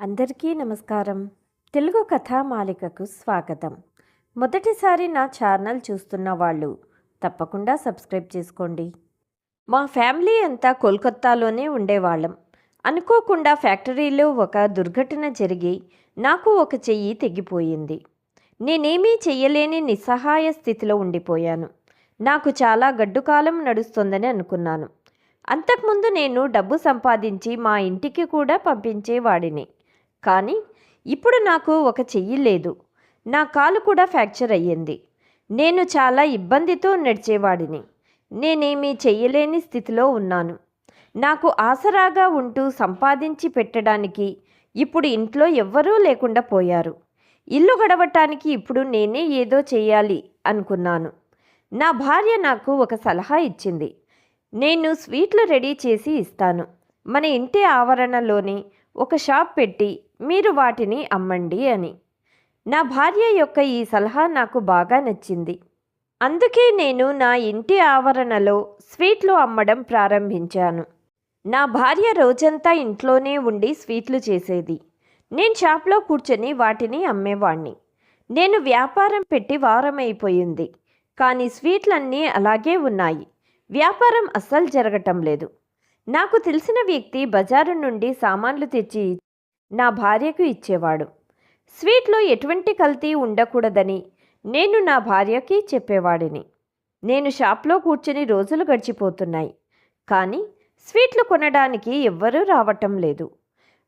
అందరికీ నమస్కారం. తెలుగు కథామాలికకు స్వాగతం. మొదటిసారి నా ఛానల్ చూస్తున్న వాళ్ళు తప్పకుండా సబ్స్క్రైబ్ చేసుకోండి. మా ఫ్యామిలీ అంతా కోల్కత్తాలోనే ఉండేవాళ్ళం. అనుకోకుండా ఫ్యాక్టరీలో ఒక దుర్ఘటన జరిగి నాకు ఒక చెయ్యి తెగిపోయింది. నేనేమీ చెయ్యలేని నిస్సహాయ స్థితిలో ఉండిపోయాను. నాకు చాలా గడ్డుకాలం నడుస్తుందని అనుకున్నాను. అంతకుముందు నేను డబ్బు సంపాదించి మా ఇంటికి కూడా పంపించేవాడిని. కానీ ఇప్పుడు నాకు ఒక చెయ్యి లేదు. నా కాలు కూడా ఫ్రాక్చర్ అయ్యింది. నేను చాలా ఇబ్బందితో నడిచేవాడిని. నేనేమీ చెయ్యలేని స్థితిలో ఉన్నాను. నాకు ఆసరాగా ఉంటూ సంపాదించి పెట్టడానికి ఇప్పుడు ఇంట్లో ఎవ్వరూ లేకుండా పోయారు. ఇల్లు గడవటానికి ఇప్పుడు నేనే ఏదో చేయాలి అనుకున్నాను. నా భార్య నాకు ఒక సలహా ఇచ్చింది. నేను స్వీట్లు రెడీ చేసి ఇస్తాను. మన ఇంటి ఆవరణలోని ఒక షాప్ పెట్టి మీరు వాటిని అమ్మండి అని. నా భార్య యొక్క ఈ సలహా నాకు బాగా నచ్చింది. అందుకే నేను నా ఇంటి ఆవరణలో స్వీట్లు అమ్మడం ప్రారంభించాను. నా భార్య రోజంతా ఇంట్లోనే ఉండి స్వీట్లు చేసేది. నేను షాప్లో కూర్చొని వాటిని అమ్మేవాణ్ణి. నేను వ్యాపారం పెట్టి వారం అయిపోయింది కానీ స్వీట్లన్నీ అలాగే ఉన్నాయి. వ్యాపారం అస్సలు జరగటం లేదు. నాకు తెలిసిన వ్యక్తి బజారు నుండి సామాన్లు తెచ్చి నా భార్యకు ఇచ్చేవాడు. స్వీట్లో ఎటువంటి కల్తీ ఉండకూడదని నేను నా భార్యకి చెప్పేవాడిని. నేను షాప్లో కూర్చుని రోజులు గడిచిపోతున్నాయి. కానీ స్వీట్లు కొనడానికి ఎవ్వరూ రావటం లేదు.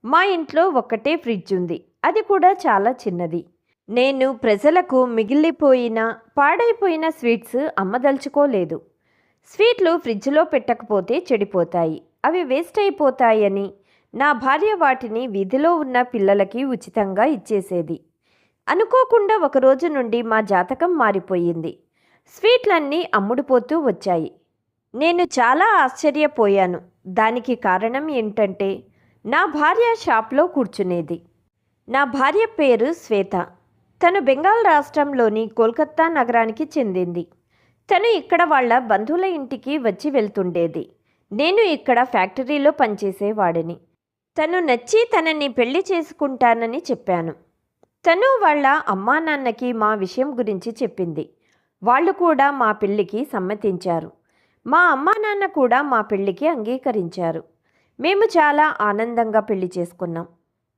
మా ఇంట్లో ఒక్కటే ఫ్రిడ్జ్ ఉంది. అది కూడా చాలా చిన్నది. నేను ప్రజలకు మిగిలిపోయిన పాడైపోయిన స్వీట్స్ అమ్మదలుచుకోలేదు. స్వీట్లు ఫ్రిడ్జ్లో పెట్టకపోతే చెడిపోతాయి. అవి వేస్ట్ అయిపోతాయని నా భార్య వాటిని వీధిలో ఉన్న పిల్లలకి ఉచితంగా ఇచ్చేసేది. అనుకోకుండా ఒక రోజు నుండి మా జాతకం మారిపోయింది. స్వీట్లన్నీ అమ్ముడుపోతూ వచ్చాయి. నేను చాలా ఆశ్చర్యపోయాను. దానికి కారణం ఏంటంటే నా భార్య షాప్లో కూర్చునేది. నా భార్య పేరు శ్వేత. తను బెంగాల్ రాష్ట్రంలోని కోల్కత్తా నగరానికి చెందింది. తను ఇక్కడ వాళ్ళ బంధువుల ఇంటికి వచ్చి వెళ్తుండేది. నేను ఇక్కడ ఫ్యాక్టరీలో పనిచేసేవాడిని. తను నచ్చి తనని పెళ్ళి చేసుకుంటానని చెప్పాను. తను వాళ్ళ అమ్మా నాన్నకి మా విషయం గురించి చెప్పింది. వాళ్ళు కూడా మా పెళ్ళికి సమ్మతించారు. మా అమ్మా నాన్న కూడా మా పెళ్ళికి అంగీకరించారు. మేము చాలా ఆనందంగా పెళ్ళి చేసుకున్నాం.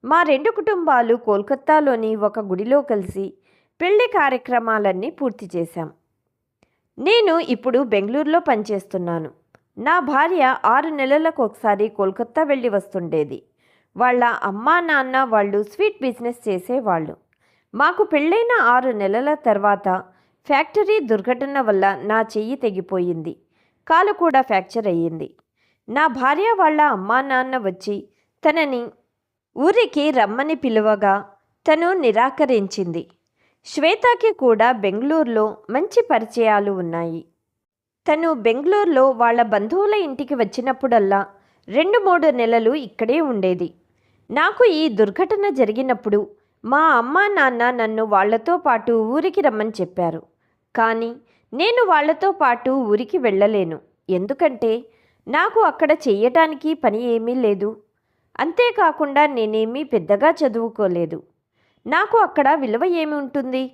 మా రెండు కుటుంబాలు కోల్కత్తాలోని ఒక గుడిలో కలిసి పెళ్ళి కార్యక్రమాలన్నీ పూర్తి చేశాం. నేను ఇప్పుడు బెంగళూరులో పనిచేస్తున్నాను. నా భార్య ఆరు నెలలకు ఒకసారి కోల్కత్తా వెళ్ళి వస్తుండేది. వాళ్ళ అమ్మా నాన్న వాళ్ళు స్వీట్ బిజినెస్ చేసేవాళ్ళు. మాకు పెళ్ళైన ఆరు నెలల తర్వాత ఫ్యాక్టరీ దుర్ఘటన వల్ల నా చెయ్యి తెగిపోయింది. కాలు కూడా ఫ్రాక్చర్ అయ్యింది. నా భార్య వాళ్ళ అమ్మా నాన్న వచ్చి తనని ఊరికి రమ్మని పిలువగా తను నిరాకరించింది. శ్వేతకి కూడా బెంగళూరులో మంచి పరిచయాలు ఉన్నాయి. తను బెంగళూరులో వాళ్ళ బంధువుల ఇంటికి వచ్చినప్పుడల్లా రెండు మూడు నెలలు ఇక్కడే ఉండేది. నాకు ఈ దుర్ఘటన జరిగినప్పుడు మా అమ్మా నాన్న నన్ను వాళ్ళతో పాటు ఊరికి రమ్మని చెప్పారు. కానీ నేను వాళ్ళతో పాటు ఊరికి వెళ్ళలేను. ఎందుకంటే నాకు అక్కడ చెయ్యటానికి పని ఏమీ లేదు. అంతేకాకుండా నేనేమీ పెద్దగా చదువుకోలేదు. నాకు అక్కడ విలువ ఏమి ఉంటుంది?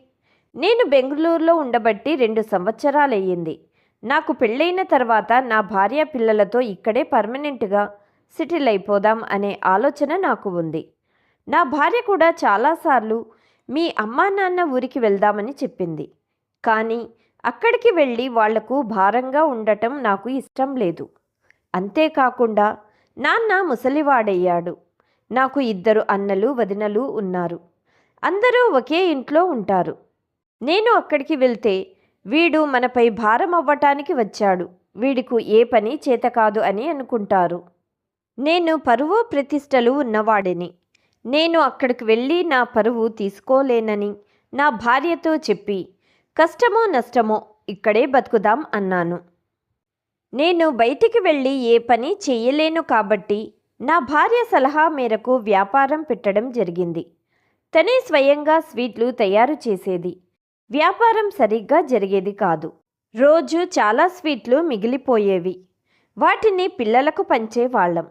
నేను బెంగళూరులో ఉండబట్టి రెండు సంవత్సరాలయ్యింది. నాకు పెళ్ళైన తర్వాత నా భార్య పిల్లలతో ఇక్కడే పర్మనెంట్గా సెటిల్ అయిపోదాం అనే ఆలోచన నాకు ఉంది. నా భార్య కూడా చాలాసార్లు మీ అమ్మా నాన్న ఊరికి వెళ్దామని చెప్పింది. కానీ అక్కడికి వెళ్ళి వాళ్ళకు భారంగా ఉండటం నాకు ఇష్టం లేదు. అంతేకాకుండా నాన్న ముసలివాడయ్యాడు. నాకు ఇద్దరు అన్నలు వదినలు ఉన్నారు. అందరూ ఒకే ఇంట్లో ఉంటారు. నేను అక్కడికి వెళ్తే వీడు మనపై భారం అవ్వటానికి వచ్చాడు. వీడికు ఏ పని చేత కాదు అని అనుకుంటారు. నేను పరువు ప్రతిష్టలు ఉన్నవాడిని. నేను అక్కడికి వెళ్ళి నా పరువు తీసుకోలేనని నా భార్యతో చెప్పి కష్టమో నష్టమో ఇక్కడే బతుకుదాం అన్నాను. నేను బయటికి వెళ్ళి ఏ పని చెయ్యలేను కాబట్టి నా భార్య సలహా మేరకు వ్యాపారం పెట్టడం జరిగింది. తనే స్వయంగా స్వీట్లు తయారు చేసేది. వ్యాపారం సరిగ్గా జరిగేది కాదు. రోజు చాలా స్వీట్లు మిగిలిపోయేవి. వాటిని పిల్లలకు పంచేవాళ్ళం.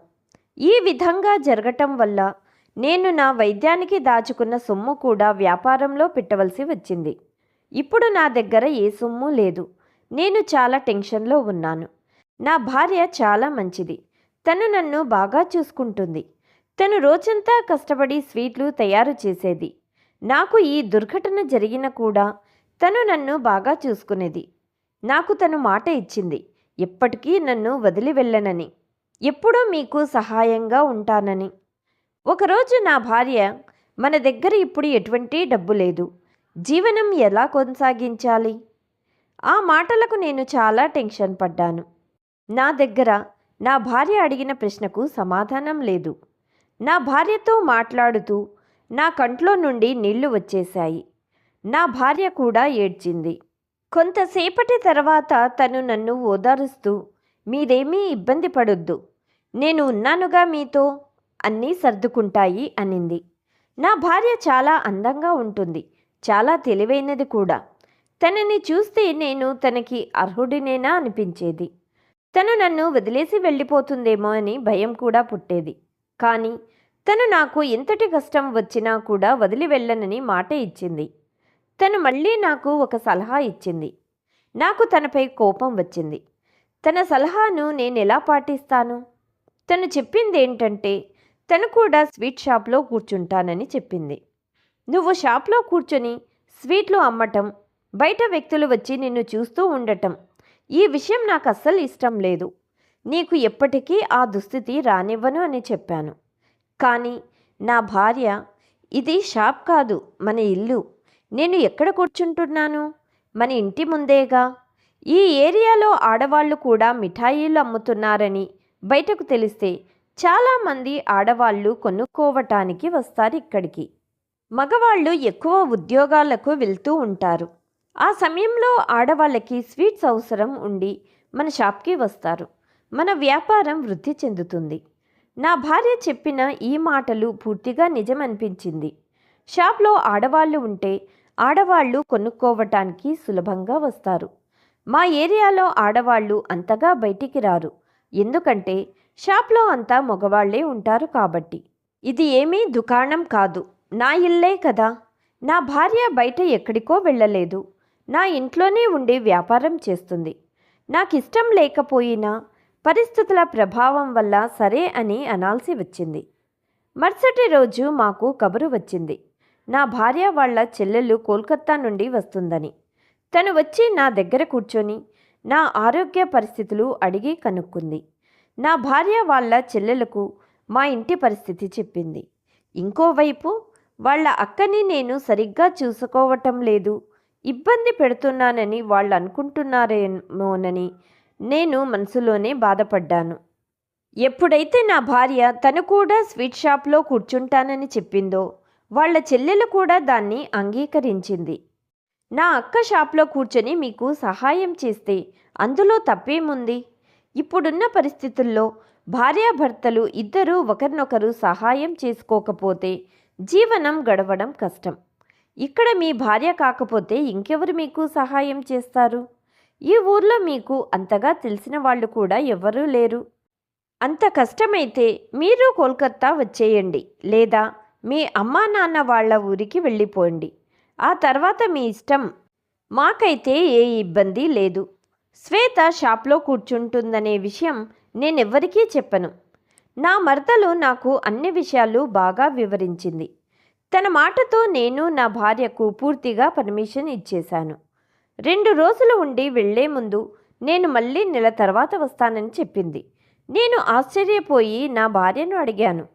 ఈ విధంగా జరగటం వల్ల నేను నా వైద్యానికి దాచుకున్న సొమ్ము కూడా వ్యాపారంలో పెట్టవలసి వచ్చింది. ఇప్పుడు నా దగ్గర ఏ సొమ్ము లేదు. నేను చాలా టెన్షన్లో ఉన్నాను. నా భార్య చాలా మంచిది. తను నన్ను బాగా చూసుకుంటుంది. తను రోజంతా కష్టపడి స్వీట్లు తయారు చేసేది. నాకు ఈ దుర్ఘటన జరిగిన కూడా తను నన్ను బాగా చూసుకునేది. నాకు తను మాట ఇచ్చింది. ఎప్పటికీ నన్ను వదిలి వెళ్ళనని. ఎప్పుడూ మీకు సహాయంగా ఉంటానని. ఒకరోజు నా భార్య మన దగ్గర ఇప్పుడు ఎటువంటి డబ్బు లేదు. జీవనం ఎలా కొనసాగించాలి? ఆ మాటలకు నేను చాలా టెన్షన్ పడ్డాను. నా దగ్గర నా భార్య అడిగిన ప్రశ్నకు సమాధానం లేదు. నా భార్యతో మాట్లాడుతూ నా కంట్లో నుండి నీళ్ళు వచ్చేశాయి. నా భార్య కూడా ఏడ్చింది. కొంతసేపటి తర్వాత తను నన్ను ఓదారుస్తూ మీరేమీ ఇబ్బంది పడొద్దు. నేను ఉన్నానుగా మీతో. అన్నీ సర్దుకుంటాయి అనింది. నా భార్య చాలా అందంగా ఉంటుంది. చాలా తెలివైనది కూడా. తనని చూస్తే నేను తనకి అర్హుడినేనా అనిపించేది. తను నన్ను వదిలేసి వెళ్ళిపోతుందేమో అని భయం కూడా పుట్టేది. కానీ తను నాకు ఎంతటి కష్టం వచ్చినా కూడా వదిలి వెళ్ళనని మాట ఇచ్చింది. తను మళ్ళీ నాకు ఒక సలహా ఇచ్చింది. నాకు తనపై కోపం వచ్చింది. తన సలహాను నేను ఎలా పాటిస్తాను? తను చెప్పింది ఏంటంటే తను కూడా స్వీట్ షాప్లో కూర్చుంటానని చెప్పింది. నువ్వు షాప్లో కూర్చొని స్వీట్లు అమ్మటం బయట వ్యక్తులు వచ్చి నిన్ను చూస్తూ ఉండటం ఈ విషయం నాకు అస్సలు ఇష్టం లేదు. నీకు ఎప్పటికీ ఆ దుస్థితి రానివ్వను అని చెప్పాను. కానీ నా భార్య ఇది షాప్ కాదు మన ఇల్లు. నేను ఎక్కడ కూర్చుంటున్నాను? మన ఇంటి ముందేగా? ఈ ఏరియాలో ఆడవాళ్ళు కూడా మిఠాయిలు అమ్ముతున్నారని బయటకు తెలిస్తే చాలామంది ఆడవాళ్ళు కొనుక్కోవటానికి వస్తారు ఇక్కడికి. మగవాళ్ళు ఎక్కువ ఉద్యోగాలకు వెళ్తూ ఉంటారు. ఆ సమయంలో ఆడవాళ్ళకి స్వీట్స్ అవసరం ఉండి మన షాప్కి వస్తారు. మన వ్యాపారం వృద్ధి చెందుతుంది. నా భార్య చెప్పిన ఈ మాటలు పూర్తిగా నిజమనిపించింది. షాప్లో ఆడవాళ్ళు ఉంటే ఆడవాళ్ళు కొనుక్కోవటానికి సులభంగా వస్తారు. మా ఏరియాలో ఆడవాళ్ళు అంతగా బయటికి రారు. ఎందుకంటే షాప్లో అంతా మగవాళ్ళే ఉంటారు కాబట్టి. ఇది ఏమీ దుకాణం కాదు. నా ఇల్లే కదా. నా భార్య బయట ఎక్కడికో వెళ్ళలేదు. నా ఇంట్లోనే ఉండి వ్యాపారం చేస్తుంది. నాకు ఇష్టం లేకపోయినా పరిస్థితుల ప్రభావం వల్ల సరే అని అనాల్సి వచ్చింది. మరుసటి రోజు మాకు కబురు వచ్చింది. నా భార్య వాళ్ళ చెల్లెలు కోల్కత్తా నుండి వస్తుందని. తను వచ్చి నా దగ్గర కూర్చొని నా ఆరోగ్య పరిస్థితులు అడిగి కనుక్కుంది. నా భార్య వాళ్ళ చెల్లెలకు మా ఇంటి పరిస్థితి చెప్పింది. ఇంకోవైపు వాళ్ళ అక్కని నేను సరిగ్గా చూసుకోవటం లేదు. ఇబ్బంది పెడుతున్నానని వాళ్ళు అనుకుంటున్నారేమోనని నేను మనసులోనే బాధపడ్డాను. ఎప్పుడైతే నా భార్య తను కూడా స్వీట్ షాప్లో కూర్చుంటానని చెప్పిందో వాళ్ళ చెల్లెలు కూడా దాన్ని అంగీకరించింది. నా అక్క షాప్లో కూర్చొని మీకు సహాయం చేస్తే అందులో తప్పేముంది? ఇప్పుడున్న పరిస్థితుల్లో భార్యాభర్తలు ఇద్దరూ ఒకరినొకరు సహాయం చేసుకోకపోతే జీవనం గడవడం కష్టం. ఇక్కడ మీ భార్య కాకపోతే ఇంకెవరు మీకు సహాయం చేస్తారు? ఈ ఊర్లో మీకు అంతగా తెలిసిన వాళ్ళు కూడా ఎవరూ లేరు. అంత కష్టమైతే మీరు కోల్కత్తా వచ్చేయండి లేదా? మీ అమ్మా నాన్న వాళ్ళ ఊరికి వెళ్ళిపోండి. ఆ తర్వాత మీ ఇష్టం. మాకైతే ఏ ఇబ్బంది లేదు. శ్వేత షాప్లో కూర్చుంటుందనే విషయం నేనెవ్వరికీ చెప్పను. నా మరదలు నాకు అన్ని విషయాలు బాగా వివరించింది. తన మాటతో నేను నా భార్యకు పూర్తిగా పర్మిషన్ ఇచ్చేశాను. రెండు రోజులు ఉండి వెళ్ళే ముందు నేను మళ్ళీ నెల తర్వాత వస్తానని చెప్పింది. నేను ఆశ్చర్యపోయి నా భార్యను అడిగాను.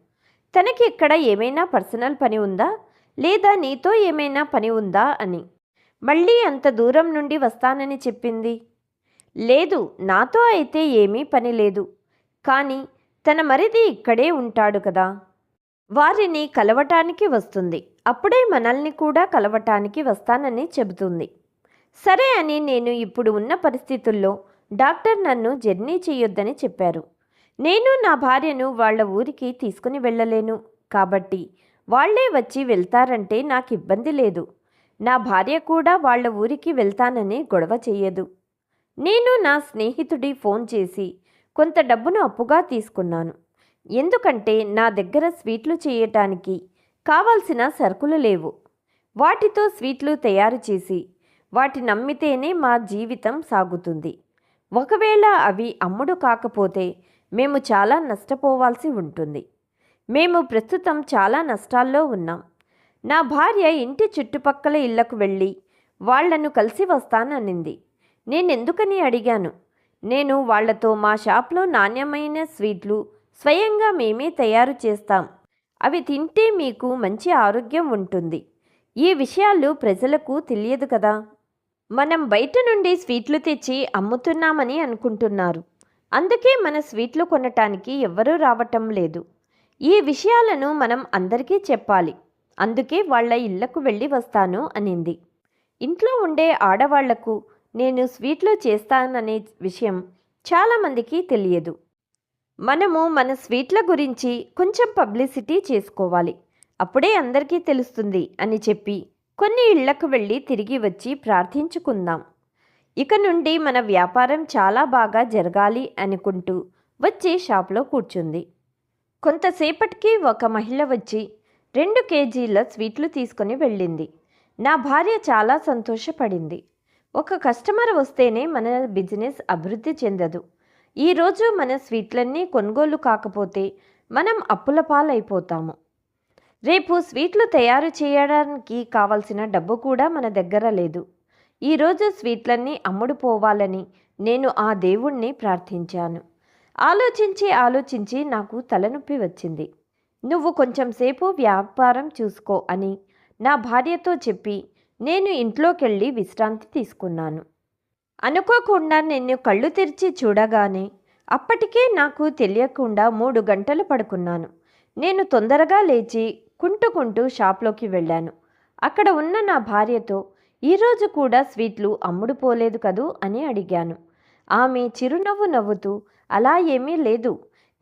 తనకి ఇక్కడ ఏమైనా పర్సనల్ పని ఉందా? లేదా నీతో ఏమైనా పని ఉందా అని. మళ్ళీ అంత దూరం నుండి వస్తానని చెప్పింది. లేదు నాతో అయితే ఏమీ పని లేదు. కానీ తన మరిది ఇక్కడే ఉంటాడు కదా. వారిని కలవటానికి వస్తుంది. అప్పుడే మనల్ని కూడా కలవటానికి వస్తానని చెబుతుంది. సరే అని నేను ఇప్పుడు ఉన్న పరిస్థితుల్లో డాక్టర్ నన్ను జర్నీ చేయొద్దని చెప్పారు. నేను నా భార్యను వాళ్ళ ఊరికి తీసుకుని వెళ్ళలేను. కాబట్టి వాళ్ళే వచ్చి వెళ్తారంటే నాకు ఇబ్బంది లేదు. నా భార్య కూడా వాళ్ళ ఊరికి వెళ్తానని గొడవ చెయ్యదు. నేను నా స్నేహితుడి ఫోన్ చేసి కొంత డబ్బును అప్పుగా తీసుకున్నాను. ఎందుకంటే నా దగ్గర స్వీట్లు చేయటానికి కావాల్సిన సరుకులు లేవు. వాటితో స్వీట్లు తయారు చేసి వాటిని నమ్మితేనే మా జీవితం సాగుతుంది. ఒకవేళ అవి అమ్ముడు కాకపోతే మేము చాలా నష్టపోవాల్సి ఉంటుంది. మేము ప్రస్తుతం చాలా నష్టాల్లో ఉన్నాం. నా భార్య ఇంటి చుట్టుపక్కల ఇళ్ళకు వెళ్ళి వాళ్ళను కలిసి వస్తాననింది. నేనెందుకని అడిగాను? నేను వాళ్ళతో మా షాప్లో నాణ్యమైన స్వీట్లు స్వయంగా మేమే తయారు చేస్తాం. అవి తింటే మీకు మంచి ఆరోగ్యం ఉంటుంది. ఈ విషయాలు ప్రజలకు తెలియదు కదా? మనం బయట నుండి స్వీట్లు తెచ్చి అమ్ముతున్నామని అనుకుంటున్నారు. అందుకే మన స్వీట్లు కొనటానికి ఎవ్వరూ రావటం లేదు. ఈ విషయాలను మనం అందరికీ చెప్పాలి. అందుకే వాళ్ళ ఇళ్ళకు వెళ్ళి వస్తాను అనింది. ఇంట్లో ఉండే ఆడవాళ్ళకు నేను స్వీట్లు చేస్తాననే విషయం చాలామందికి తెలియదు. మనము మన స్వీట్ల గురించి కొంచెం పబ్లిసిటీ చేసుకోవాలి. అప్పుడే అందరికీ తెలుస్తుంది అని చెప్పి కొన్ని ఇళ్ళకు వెళ్ళి తిరిగి వచ్చి ప్రార్థించుకుందాం. ఇక నుండి మన వ్యాపారం చాలా బాగా జరగాలి అనుకుంటూ వచ్చి షాప్లో కూర్చుంది. కొంతసేపటికి ఒక మహిళ వచ్చి రెండు కేజీల స్వీట్లు తీసుకొని వెళ్ళింది. నా భార్య చాలా సంతోషపడింది. ఒక కస్టమర్ వస్తేనే మన బిజినెస్ అభివృద్ధి చెందదు. ఈరోజు మన స్వీట్లన్నీ కొనుగోలు కాకపోతే మనం అప్పుల పాలైపోతాము. రేపు స్వీట్లు తయారు చేయడానికి కావలసిన డబ్బు కూడా మన దగ్గర లేదు. ఈరోజు స్వీట్లన్నీ అమ్ముడుపోవాలని నేను ఆ దేవుణ్ణి ప్రార్థించాను. ఆలోచించి ఆలోచించి నాకు తలనొప్పి వచ్చింది. నువ్వు కొంచెం సేపు వ్యాపారం చూసుకో అని నా భార్యతో చెప్పి నేను ఇంట్లోకెళ్ళి విశ్రాంతి తీసుకున్నాను. అనుకోకుండా నేను కళ్ళు తెరిచి చూడగానే అప్పటికే నాకు తెలియకుండా మూడు గంటలు పడుకున్నాను. నేను తొందరగా లేచి కుంటుకుంటూ షాప్లోకి వెళ్ళాను. అక్కడ ఉన్న నా భార్యతో ఈరోజు కూడా స్వీట్లు అమ్ముడుపోలేదు కదూ అని అడిగాను. ఆమె చిరునవ్వు నవ్వుతూ అలా ఏమీ లేదు.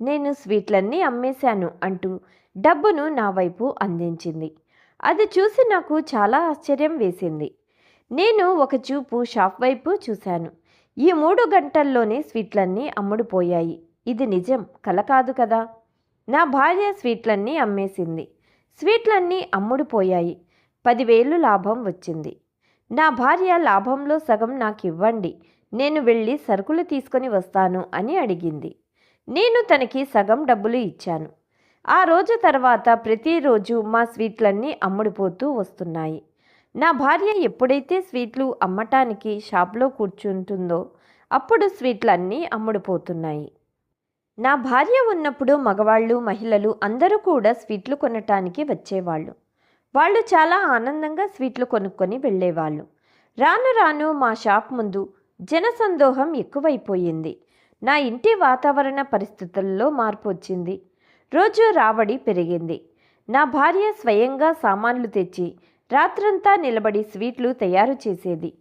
నేను స్వీట్లన్నీ అమ్మేశాను అంటూ డబ్బును నా వైపు అందించింది. అది చూసి నాకు చాలా ఆశ్చర్యం వేసింది. నేను ఒక చూపు షాప్ వైపు చూశాను. ఈ మూడు గంటల్లోనే స్వీట్లన్నీ అమ్ముడుపోయాయి ఇది నిజం కల కాదు కదా. నా భార్య స్వీట్లన్నీ అమ్మేసింది. స్వీట్లన్నీ అమ్ముడుపోయాయి పదివేలు లాభం వచ్చింది. నా భార్య లాభంలో సగం నాకు ఇవ్వండి నేను వెళ్ళి సరుకులు తీసుకొని వస్తాను అని అడిగింది. నేను తనకి సగం డబ్బులు ఇచ్చాను. ఆ రోజు తర్వాత ప్రతిరోజు మా స్వీట్లన్నీ అమ్ముడుపోతూ వస్తున్నాయి. నా భార్య ఎప్పుడైతే స్వీట్లు అమ్మటానికి షాప్లో కూర్చుంటుందో అప్పుడు స్వీట్లన్నీ అమ్ముడుపోతున్నాయి. నా భార్య ఉన్నప్పుడు మగవాళ్ళు మహిళలు అందరూ కూడా స్వీట్లు కొనటానికి వచ్చేవాళ్ళు. వాళ్ళు చాలా ఆనందంగా స్వీట్లు కొనుక్కొని వెళ్ళేవాళ్ళు. రాను రాను మా షాప్ ముందు జనసందోహం ఎక్కువైపోయింది. నా ఇంటి వాతావరణ పరిస్థితుల్లో మార్పు వచ్చింది. రోజు రాబడి పెరిగింది. నా భార్య స్వయంగా సామాన్లు తెచ్చి రాత్రంతా నిలబడి స్వీట్లు తయారు చేసేది.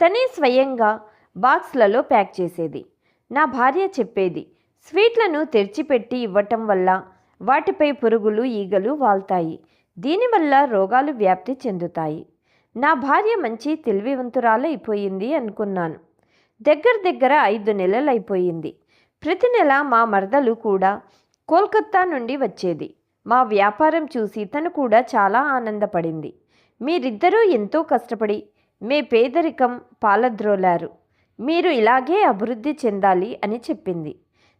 తనే స్వయంగా బాక్స్లలో ప్యాక్ చేసేది. నా భార్య చెప్పేది స్వీట్లను తెరిచిపెట్టి ఇవ్వటం వల్ల వాటిపై పురుగులు ఈగలు వాల్తాయి దీనివల్ల రోగాలు వ్యాప్తి చెందుతాయి. నా భార్య మంచి తెలివివంతురాలైపోయింది అనుకున్నాను. దగ్గర దగ్గర ఐదు నెలలు అయిపోయింది ప్రతి నెల మా మరదలు కూడా కోల్కత్తా నుండి వచ్చేది. మా వ్యాపారం చూసి తను కూడా చాలా ఆనందపడింది. మీరిద్దరూ ఎంతో కష్టపడి మే పేదరికం పాలద్రోలారు. మీరు ఇలాగే అభివృద్ధి చెందాలి అని చెప్పింది.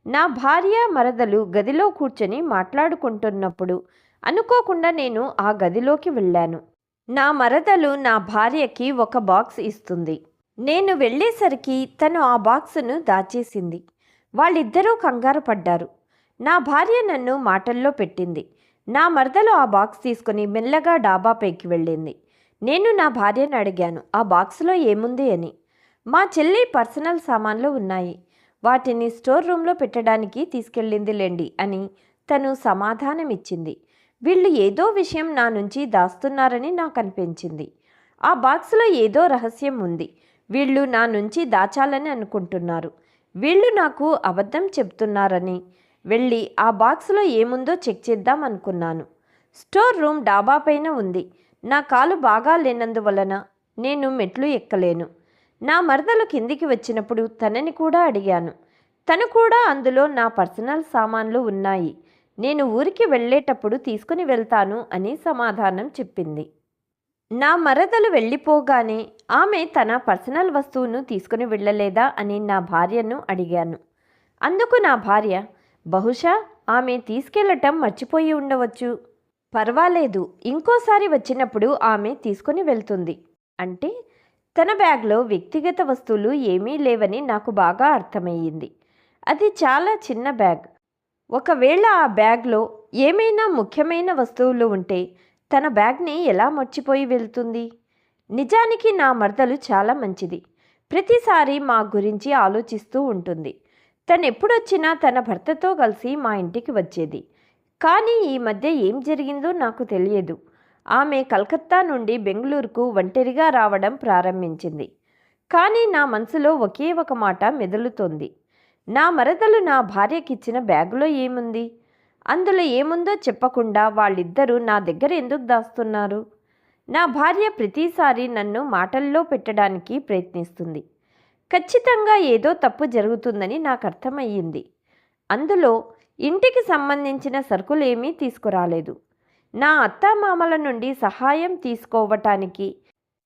నా భార్య మరదలు గదిలో కూర్చొని మాట్లాడుకుంటున్నప్పుడు అనుకోకుండా నేను ఆ గదిలోకి వెళ్ళాను. నా మరదలు నా భార్యకి ఒక బాక్స్ ఇస్తుంది. నేను వెళ్ళేసరికి తను ఆ బాక్సును దాచేసింది. వాళ్ళిద్దరూ కంగారు పడ్డారు. నా భార్య నన్ను మాటల్లో పెట్టింది. నా మరదలు ఆ బాక్స్ తీసుకుని మెల్లగా డాబాపైకి వెళ్ళింది. నేను నా భార్యను అడిగాను ఆ బాక్స్లో ఏముంది? అని. మా చెల్లి పర్సనల్ సామాన్లు ఉన్నాయి. వాటిని స్టోర్ రూమ్లో పెట్టడానికి తీసుకెళ్ళింది లేండి అని తను సమాధానం ఇచ్చింది వీళ్ళు ఏదో విషయం నా నుంచి దాస్తున్నారని నాకు అనిపించింది ఆ బాక్స్లో ఏదో రహస్యం ఉంది. వీళ్ళు నా నుంచి దాచాలని అనుకుంటున్నారు. వీళ్ళు నాకు అబద్ధం చెప్తున్నారని. వెళ్ళి ఆ బాక్స్లో ఏముందో చెక్ చేద్దాం అనుకున్నాను. స్టోర్ రూమ్ డాబా పైన ఉంది. నా కాలు బాగా లేనందువలన నేను మెట్లు ఎక్కలేను. నా మరదలు కిందికి వచ్చినప్పుడు తనని కూడా అడిగాను. తను కూడా అందులో నా పర్సనల్ సామాన్లు ఉన్నాయి. నేను ఊరికి వెళ్ళేటప్పుడు తీసుకుని వెళ్తాను అని సమాధానం చెప్పింది. నా మరదలు వెళ్ళిపోగానే ఆమె తన పర్సనల్ వస్తువును తీసుకుని వెళ్ళలేదా అని నా భార్యను అడిగాను. అందుకు నా భార్య బహుశా ఆమె తీసుకెళ్ళటం మర్చిపోయి ఉండవచ్చు. పర్వాలేదు ఇంకోసారి వచ్చినప్పుడు ఆమె తీసుకుని వెళ్తుంది. అంటే తన బ్యాగ్లో వ్యక్తిగత వస్తువులు ఏమీ లేవని నాకు బాగా అర్థమయ్యింది. అది చాలా చిన్న బ్యాగ్. ఒకవేళ ఆ బ్యాగ్లో ఏమైనా ముఖ్యమైన వస్తువులు ఉంటే తన బ్యాగ్ని ఎలా మర్చిపోయి వెళ్తుంది? నిజానికి నా మరదలు చాలా మంచిది. ప్రతిసారి మా గురించి ఆలోచిస్తూ ఉంటుంది. తను ఎప్పుడొచ్చినా తన భర్తతో కలిసి మా ఇంటికి వచ్చేది. కానీ ఈ మధ్య ఏం జరిగిందో నాకు తెలియదు. ఆమె కలకత్తా నుండి బెంగళూరుకు ఒంటరిగా రావడం ప్రారంభించింది. కానీ నా మనసులో ఒకే ఒక మాట మెదులుతోంది. నా మరదలు నా భార్యకిచ్చిన బ్యాగులో ఏముంది? అందులో ఏముందో చెప్పకుండా వాళ్ళిద్దరూ నా దగ్గర ఎందుకు దాస్తున్నారు? నా భార్య ప్రతిసారి నన్ను మాటల్లో పెట్టడానికి ప్రయత్నిస్తుంది. ఖచ్చితంగా ఏదో తప్పు జరుగుతుందని నాకు అర్థమయ్యింది. అందులో ఇంటికి సంబంధించిన సరుకులేమీ తీసుకురాలేదు. నా అత్తామామల నుండి సహాయం తీసుకోవటానికి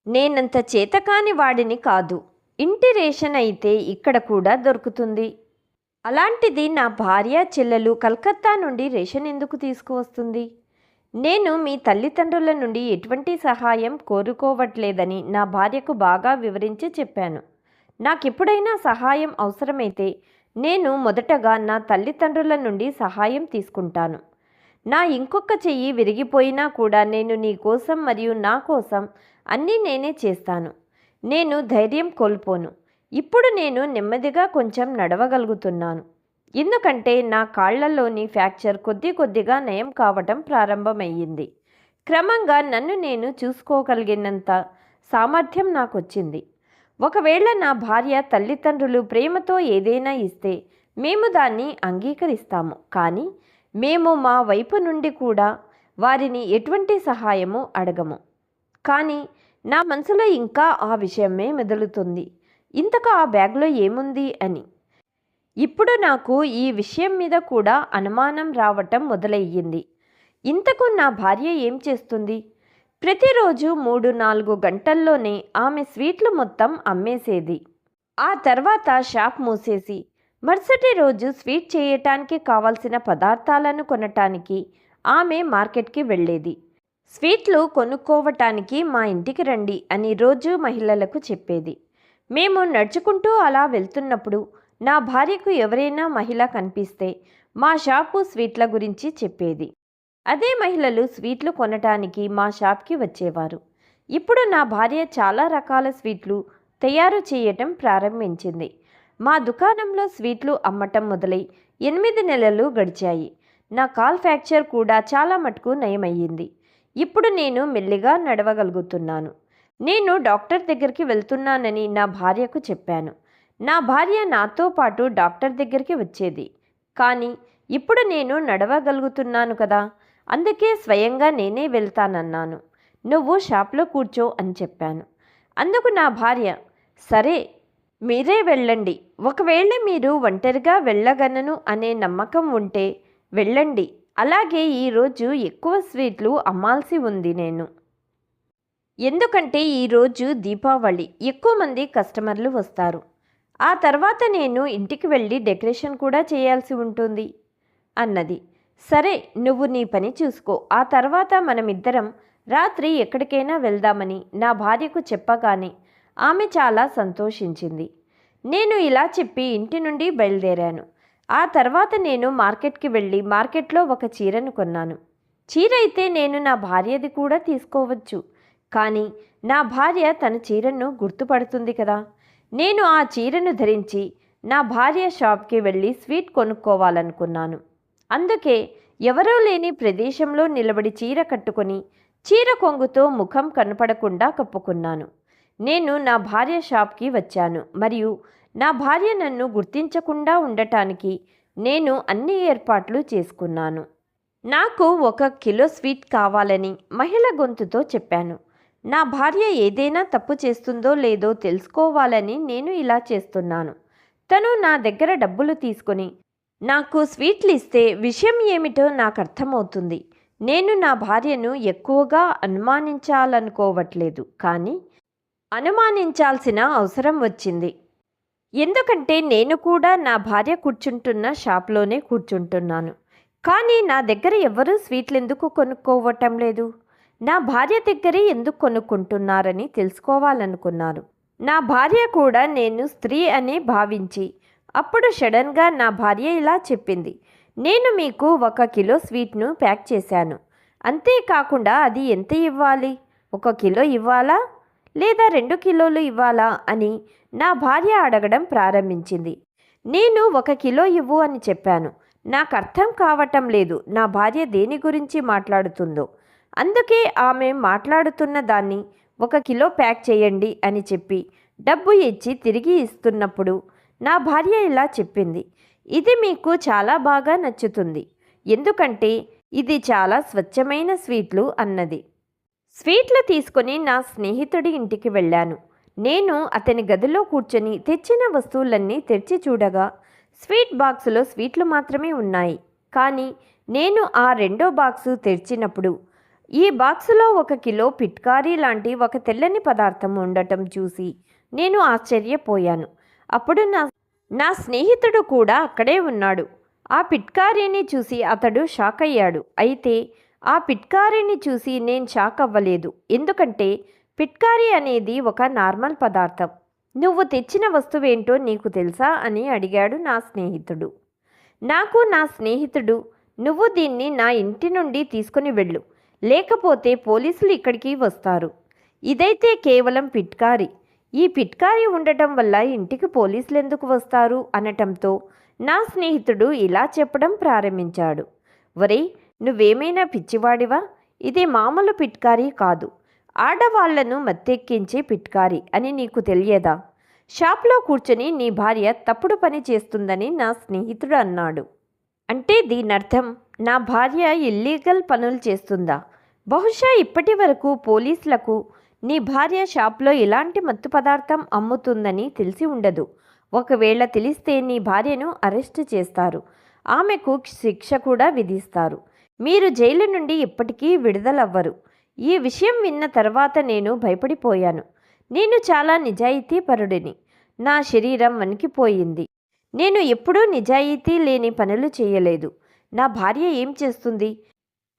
నేనంత చేతకాని వాడిని కాదు. ఇంటి రేషన్ అయితే ఇక్కడ కూడా దొరుకుతుంది. అలాంటిది నా భార్య చెల్లెలు కలకత్తా నుండి రేషన్ ఎందుకు తీసుకువస్తుంది? నేను మీ తల్లిదండ్రుల నుండి ఎటువంటి సహాయం కోరుకోవట్లేదని నా భార్యకు బాగా వివరించి చెప్పాను. నాకెప్పుడైనా సహాయం అవసరమైతే నేను మొదటగా నా తల్లిదండ్రుల నుండి సహాయం తీసుకుంటాను. నా ఇంకొక చెయ్యి విరిగిపోయినా కూడా నేను నీ కోసం మరియు నా కోసం అన్నీ నేనే చేస్తాను. నేను ధైర్యం కోల్పోను. ఇప్పుడు నేను నెమ్మదిగా కొంచెం నడవగలుగుతున్నాను. ఎందుకంటే నా కాళ్ళలోని ఫ్రాక్చర్ కొద్ది కొద్దిగా నయం కావటం ప్రారంభమయ్యింది. క్రమంగా నన్ను నేను చూసుకోగలిగినంత సామర్థ్యం నాకు వచ్చింది ఒకవేళ నా భార్య తల్లిదండ్రులు ప్రేమతో ఏదైనా ఇస్తే మేము దాన్ని అంగీకరిస్తాము. కానీ మేము మా వైపు నుండి కూడా వారిని ఎటువంటి సహాయము అడగము. కానీ నా మనసులో ఇంకా ఆ విషయమే మెదులుతుంది. ఇంతకు ఆ బ్యాగ్లో ఏముంది అని. ఇప్పుడు నాకు ఈ విషయం మీద కూడా అనుమానం రావటం మొదలయ్యింది. ఇంతకు నా భార్య ఏం చేస్తుంది? ప్రతిరోజు మూడు నాలుగు గంటల్లోనే ఆమె స్వీట్లు మొత్తం అమ్మేసేది. ఆ తర్వాత షాప్ మూసేసి మరుసటి రోజు స్వీట్ చేయటానికి కావలసిన పదార్థాలను కొనటానికి ఆమె మార్కెట్కి వెళ్ళేది. స్వీట్లు కొనుక్కోవటానికి మా ఇంటికి రండి అని రోజు మహిళలకు చెప్పేది. మేము నడుచుకుంటూ అలా వెళ్తున్నప్పుడు నా భార్యకు ఎవరైనా మహిళ కనిపిస్తే మా షాపు స్వీట్ల గురించి చెప్పేది. అదే మహిళలు స్వీట్లు కొనటానికి మా షాప్కి వచ్చేవారు. ఇప్పుడు నా భార్య చాలా రకాల స్వీట్లు తయారు చేయటం ప్రారంభించింది. మా దుకాణంలో స్వీట్లు అమ్మటం మొదలై ఎనిమిది నెలలు గడిచాయి. నా కాల్ ఫ్రాక్చర్ కూడా చాలా మటుకు నయమయ్యింది. ఇప్పుడు నేను మెల్లిగా నడవగలుగుతున్నాను. నేను డాక్టర్ దగ్గరికి వెళ్తున్నానని నా భార్యకు చెప్పాను. నా భార్య నాతో పాటు డాక్టర్ దగ్గరికి వచ్చేది. కానీ ఇప్పుడు నేను నడవగలుగుతున్నాను కదా? అందుకే స్వయంగా నేనే వెళ్తానన్నాను. నువ్వు షాప్లో కూర్చో అని చెప్పాను. అందుకు నా భార్య సరే మీరే వెళ్ళండి. ఒకవేళ మీరు ఒంటరిగా వెళ్ళగలను అనే నమ్మకం ఉంటే వెళ్ళండి. అలాగే ఈరోజు ఎక్కువ స్వీట్లు అమ్మాల్సి ఉంది నేను. ఎందుకంటే ఈరోజు దీపావళి. ఎక్కువ మంది కస్టమర్లు వస్తారు. ఆ తర్వాత నేను ఇంటికి వెళ్ళి డెకరేషన్ కూడా చేయాల్సి ఉంటుంది అన్నది. సరే నువ్వు నీ పని చూసుకో. ఆ తర్వాత మనమిద్దరం రాత్రి ఎక్కడికైనా వెళ్దామని నా భార్యకు చెప్పగానే ఆమె చాలా సంతోషించింది. నేను ఇలా చెప్పి ఇంటి నుండి బయలుదేరాను. ఆ తర్వాత నేను మార్కెట్కి వెళ్ళి మార్కెట్లో ఒక చీరను కొన్నాను. చీర అయితే నేను నా భార్యది కూడా తీసుకోవచ్చు. కానీ నా భార్య తన చీరను గుర్తుపడుతుంది కదా. నేను ఆ చీరను ధరించి నా భార్య షాప్కి వెళ్ళి స్వీట్ కొనుక్కోవాలనుకున్నాను. అందుకే ఎవరూ లేని ప్రదేశంలో నిలబడి చీర కట్టుకొని చీర కొంగుతో ముఖం కనపడకుండా కప్పుకున్నాను. నేను నా భార్య షాప్కి వచ్చాను మరియు నా భార్య నన్ను గుర్తించకుండా ఉండటానికి నేను అన్ని ఏర్పాట్లు చేసుకున్నాను. నాకు ఒక కిలో స్వీట్ కావాలని మహిళ గొంతుతో చెప్పాను. నా భార్య ఏదైనా తప్పు చేస్తుందో లేదో తెలుసుకోవాలని నేను ఇలా చేస్తున్నాను. తను నా దగ్గర డబ్బులు తీసుకొని నాకు స్వీట్లు ఇస్తే విషయం ఏమిటో నాకు అర్థమవుతుంది. నేను నా భార్యను ఎక్కువగా అనుమానించాలనుకోవట్లేదు కానీ అనుమానించాల్సిన అవసరం వచ్చింది. ఎందుకంటే నేను కూడా నా భార్య కూర్చుంటున్న షాప్లోనే కూర్చుంటున్నాను. కానీ నా దగ్గర ఎవరూ స్వీట్లు ఎందుకు కొనుక్కోవటం లేదు? నా భార్య దగ్గరే ఎందుకు కొనుక్కుంటున్నారని తెలుసుకోవాలనుకున్నారు. నా భార్య కూడా నేను స్త్రీ అని భావించి అప్పుడు సడన్గా నా భార్య ఇలా చెప్పింది. నేను మీకు ఒక కిలో స్వీట్ను ప్యాక్ చేశాను. అంతేకాకుండా అది ఎంత ఇవ్వాలి? ఒక కిలో ఇవ్వాలా? లేదా రెండు కిలోలు ఇవ్వాలా? అని నా భార్య అడగడం ప్రారంభించింది. నేను ఒక కిలో ఇవ్వు అని చెప్పాను. నాకు అర్థం కావటం లేదు. నా భార్య దేని గురించి మాట్లాడుతుందో. అందుకే ఆమె మాట్లాడుతున్న దాన్ని ఒక కిలో ప్యాక్ చేయండి అని చెప్పి డబ్బు ఇచ్చి తిరిగి ఇస్తున్నప్పుడు నా భార్య ఇలా చెప్పింది. ఇది మీకు చాలా బాగా నచ్చుతుంది. ఎందుకంటే ఇది చాలా స్వచ్ఛమైన స్వీట్లు అన్నది. స్వీట్లు తీసుకొని నా స్నేహితుడి ఇంటికి వెళ్ళాను. నేను అతని గదిలో కూర్చొని తెచ్చిన వస్తువులన్నీ తెరిచి చూడగా స్వీట్ బాక్సులో స్వీట్లు మాత్రమే ఉన్నాయి. కానీ నేను ఆ రెండో బాక్సు తెరిచినప్పుడు ఈ బాక్సులో ఒక కిలో పిట్కారీ లాంటి ఒక తెల్లని పదార్థం ఉండటం చూసి నేను ఆశ్చర్యపోయాను. అప్పుడు నా నా స్నేహితుడు కూడా అక్కడే ఉన్నాడు. ఆ పిట్కారీని చూసి అతడు షాక్ అయ్యాడు. అయితే ఆ పిట్కారీని చూసి నేను షాక్ అవ్వలేదు. ఎందుకంటే పిట్కారీ అనేది ఒక నార్మల్ పదార్థం. నువ్వు తెచ్చిన వస్తువేంటో నీకు తెలుసా? అని అడిగాడు నా స్నేహితుడు. నాకు నా స్నేహితుడు నువ్వు దీన్ని నా ఇంటి నుండి తీసుకుని వెళ్ళు. లేకపోతే పోలీసులు ఇక్కడికి వస్తారు. ఇదైతే కేవలం పిట్కారి ఈ పిట్కారి ఉండటం వల్ల ఇంటికి పోలీసులు ఎందుకు వస్తారు అనటంతో నా స్నేహితుడు ఇలా చెప్పడం ప్రారంభించాడు. వరే నువ్వేమైనా పిచ్చివాడివా? ఇది మామూలు పిట్కారి కాదు. ఆడవాళ్ళను మత్తెక్కించే పిట్కారి అని నీకు తెలియదా? షాప్లో కూర్చొని నీ భార్య తప్పుడు పని చేస్తుందని నా స్నేహితుడు అన్నాడు. అంటే దీనర్థం నా భార్య ఇల్లీగల్ పనులు చేస్తుందా? బహుశా ఇప్పటి వరకు పోలీసులకు నీ భార్య షాప్లో ఇలాంటి మత్తు పదార్థం అమ్ముతుందని తెలిసి ఉండదు. ఒకవేళ తెలిస్తే నీ భార్యను అరెస్ట్ చేస్తారు. ఆమెకు శిక్ష కూడా విధిస్తారు. మీరు జైలు నుండి ఇప్పటికీ విడుదలవ్వరు. ఈ విషయం విన్న తర్వాత నేను భయపడిపోయాను. నేను చాలా నిజాయితీ పరుడిని నా శరీరం వణికిపోయింది. నేను ఎప్పుడూ నిజాయితీ లేని పనులు చేయలేదు. నా భార్య ఏం చేస్తుంది?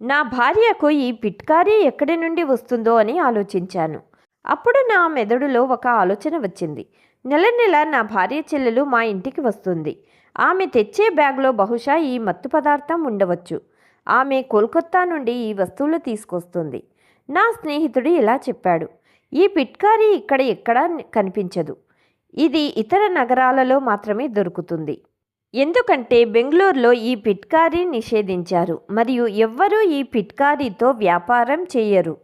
నా భార్యకు ఈ పిట్కారీ ఎక్కడి నుండి వస్తుందో అని ఆలోచించాను. అప్పుడు నా మెదడులో ఒక ఆలోచన వచ్చింది. నెల నెల నా భార్య చెల్లెలు మా ఇంటికి వస్తుంది. ఆమె తెచ్చే బ్యాగ్లో బహుశా ఈ మత్తు పదార్థం ఉండవచ్చు. ఆమె కోల్కత్తా నుండి ఈ వస్తువులు తీసుకొస్తుంది. నా స్నేహితుడు ఇలా చెప్పాడు. ఈ పిట్కారీ ఇక్కడ ఎక్కడా కనిపించదు. ఇది ఇతర నగరాలలో మాత్రమే దొరుకుతుంది. ఎందుకంటే బెంగళూరులో ఈ పిట్కారీ నిషేధించారు మరియు ఎవ్వరూ ఈ పిట్కారీతో వ్యాపారం చేయరు.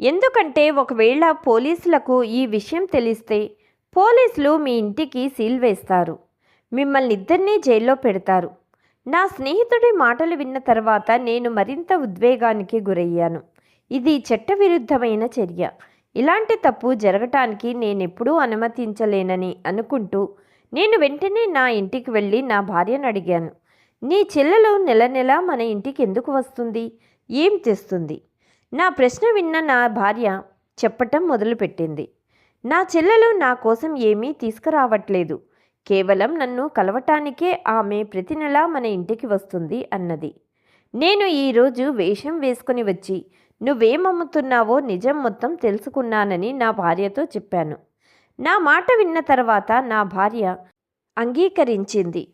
ఎందుకంటే ఒకవేళ పోలీసులకు ఈ విషయం తెలిస్తే పోలీసులు మీ ఇంటికి సీల్ వేస్తారు. మిమ్మల్ని ఇద్దరినీ జైల్లో పెడతారు. నా స్నేహితుడి మాటలు విన్న తర్వాత నేను మరింత ఉద్వేగానికి గురయ్యాను. ఇది చట్టవిరుద్ధమైన చర్య. ఇలాంటి తప్పు జరగటానికి నేనెప్పుడూ అనుమతించలేనని అనుకుంటూ నేను వెంటనే నా ఇంటికి వెళ్ళి నా భార్యను అడిగాను. నీ చెల్లెలు నెల నెల మన ఇంటికి ఎందుకు వస్తుంది? ఏం తెస్తుంది నా ప్రశ్న విన్న నా భార్య చెప్పటం మొదలుపెట్టింది. నా చెల్లెలు నా కోసం ఏమీ తీసుకురావట్లేదు. కేవలం నన్ను కలవటానికే ఆమె ప్రతి నెల మన ఇంటికి వస్తుంది అన్నది. నేను ఈరోజు వేషం వేసుకుని వచ్చి నువ్వేమమ్ముతున్నావో నిజం మొత్తం తెలుసుకున్నానని నా భార్యతో చెప్పాను. నా మాట విన్న తర్వాత నా భార్య అంగీకరించింది.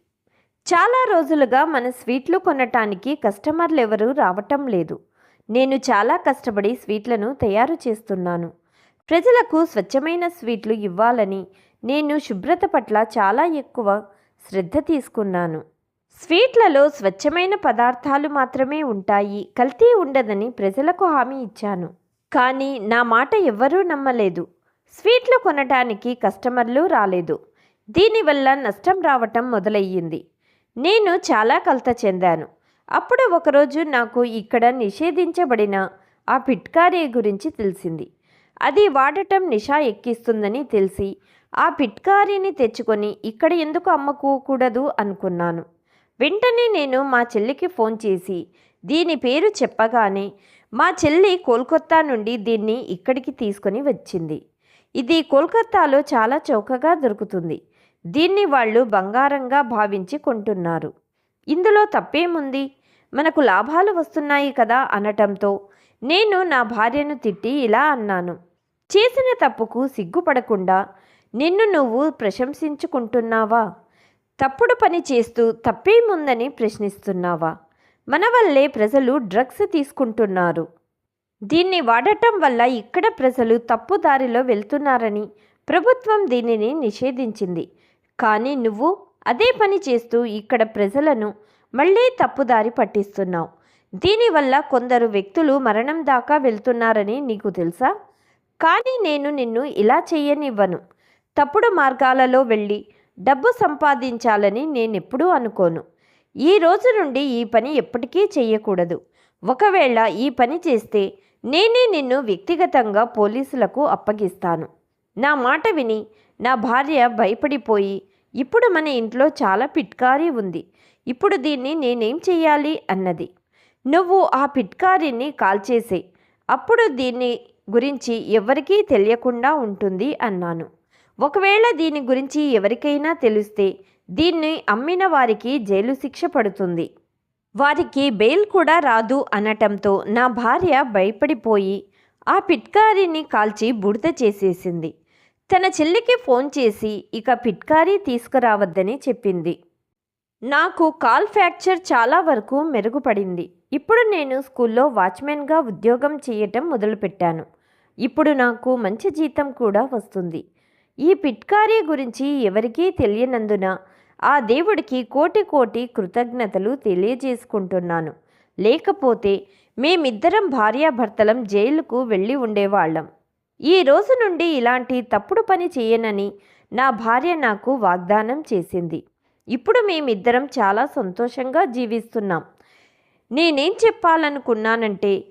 చాలా రోజులుగా మన స్వీట్లు కొనటానికి కస్టమర్లు ఎవరూ రావటం లేదు. నేను చాలా కష్టపడి స్వీట్లను తయారు చేస్తున్నాను. ప్రజలకు స్వచ్ఛమైన స్వీట్లు ఇవ్వాలని నేను శుభ్రత పట్ల చాలా ఎక్కువ శ్రద్ధ తీసుకున్నాను. స్వీట్లలో స్వచ్ఛమైన పదార్థాలు మాత్రమే ఉంటాయి. కల్తీ ఉండదని ప్రజలకు హామీ ఇచ్చాను. కానీ నా మాట ఎవ్వరూ నమ్మలేదు. స్వీట్లు కొనటానికి కస్టమర్లు రాలేదు. దీనివల్ల నష్టం రావటం మొదలయ్యింది. నేను చాలా కలత చెందాను. అప్పుడు ఒకరోజు నాకు ఇక్కడ నిషేధించబడిన ఆ పిట్కారీ గురించి తెలిసింది. అది వాడటం నిషా ఎక్కిస్తుందని తెలిసి ఆ పిట్కారీని తెచ్చుకొని ఇక్కడ ఎందుకు అమ్మకోకూడదు అనుకున్నాను. వెంటనే నేను మా చెల్లికి ఫోన్ చేసి దీని పేరు చెప్పగానే మా చెల్లి కోల్కత్తా నుండి దీన్ని ఇక్కడికి తీసుకొని వచ్చింది. ఇది కోల్కత్తాలో చాలా చౌకగా దొరుకుతుంది. దీన్ని వాళ్ళు బంగారంగా భావించి కొంటున్నారు. ఇందులో తప్పేముంది? మనకు లాభాలు వస్తున్నాయి కదా అనటంతో నేను నా భార్యను తిట్టి ఇలా అన్నాను. చేసిన తప్పుకు సిగ్గుపడకుండా నిన్ను నువ్వు ప్రశంసించుకుంటున్నావా? తప్పుడు పని చేస్తూ తప్పేముందని ప్రశ్నిస్తున్నావా? మన వల్లే ప్రజలు డ్రగ్స్ తీసుకుంటున్నారు. దీన్ని వాడటం వల్ల ఇక్కడ ప్రజలు తప్పుదారిలో వెళ్తున్నారని ప్రభుత్వం దీనిని నిషేధించింది. కానీ నువ్వు అదే పని చేస్తూ ఇక్కడ ప్రజలను మళ్ళీ తప్పుదారి పట్టిస్తున్నావు. దీనివల్ల కొందరు వ్యక్తులు మరణం దాకా వెళ్తున్నారని నీకు తెలుసా? కానీ నేను నిన్ను ఇలా చేయనివ్వను. తప్పుడు మార్గాలలో వెళ్ళి డబ్బు సంపాదించాలని నేనెప్పుడూ అనుకోను. ఈ రోజు నుండి ఈ పని ఎప్పటికీ చేయకూడదు. ఒకవేళ ఈ పని చేస్తే నేనే నిన్ను వ్యక్తిగతంగా పోలీసులకు అప్పగిస్తాను. నా మాట విని నా భార్య భయపడిపోయి ఇప్పుడు మన ఇంట్లో చాలా పిట్కారీ ఉంది. ఇప్పుడు దీన్ని నేనేం చెయ్యాలి? అన్నది. నువ్వు ఆ పిట్కారీని కాల్చేసే అప్పుడు దీన్ని గురించి ఎవరికీ తెలియకుండా ఉంటుంది అన్నాను. ఒకవేళ దీని గురించి ఎవరికైనా తెలిస్తే దీన్ని అమ్మిన వారికి జైలు శిక్ష పడుతుంది. వారికి బెయిల్ కూడా రాదు అనటంతో నా భార్య భయపడిపోయి ఆ పిట్కారీని కాల్చి బుడత చేసేసింది. తన చెల్లికి ఫోన్ చేసి ఇక పిట్కారీ తీసుకురావద్దని చెప్పింది. నాకు కాల్ ఫ్రాక్చర్ చాలా వరకు మెరుగుపడింది. ఇప్పుడు నేను స్కూల్లో వాచ్మెన్గా ఉద్యోగం చేయటం మొదలుపెట్టాను. ఇప్పుడు నాకు మంచి జీతం కూడా వస్తుంది. ఈ పిట్కారీ గురించి ఎవరికీ తెలియనందున ఆ దేవుడికి కోటి కోటి కృతజ్ఞతలు తెలియజేసుకుంటున్నాను. లేకపోతే మేమిద్దరం భార్యాభర్తలం జైలుకు వెళ్ళి ఉండేవాళ్ళం. ఈ రోజు నుండి ఇలాంటి తప్పుడు పని చేయనని నా భార్య నాకు వాగ్దానం చేసింది. ఇప్పుడు మేమిద్దరం చాలా సంతోషంగా జీవిస్తున్నాం. నేనేం చెప్పాలనుకున్నానంటే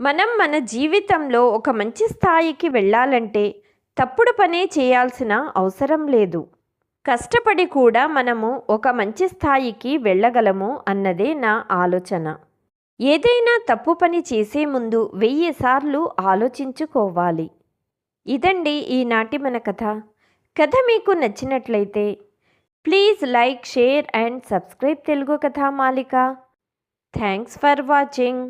మనం మన జీవితంలో ఒక మంచి స్థాయికి వెళ్ళాలంటే తప్పుడు పనే చేయాల్సిన అవసరం లేదు. కష్టపడి కూడా మనము ఒక మంచి స్థాయికి వెళ్ళగలము అన్నదే నా ఆలోచన. ఏదైనా తప్పు పని చేసే ముందు వెయ్యిసార్లు ఆలోచించుకోవాలి. ఇదండి ఈనాటి మన కథ. కథ మీకు నచ్చినట్లయితే please like share and subscribe Telugu Kathamalika thanks for watching.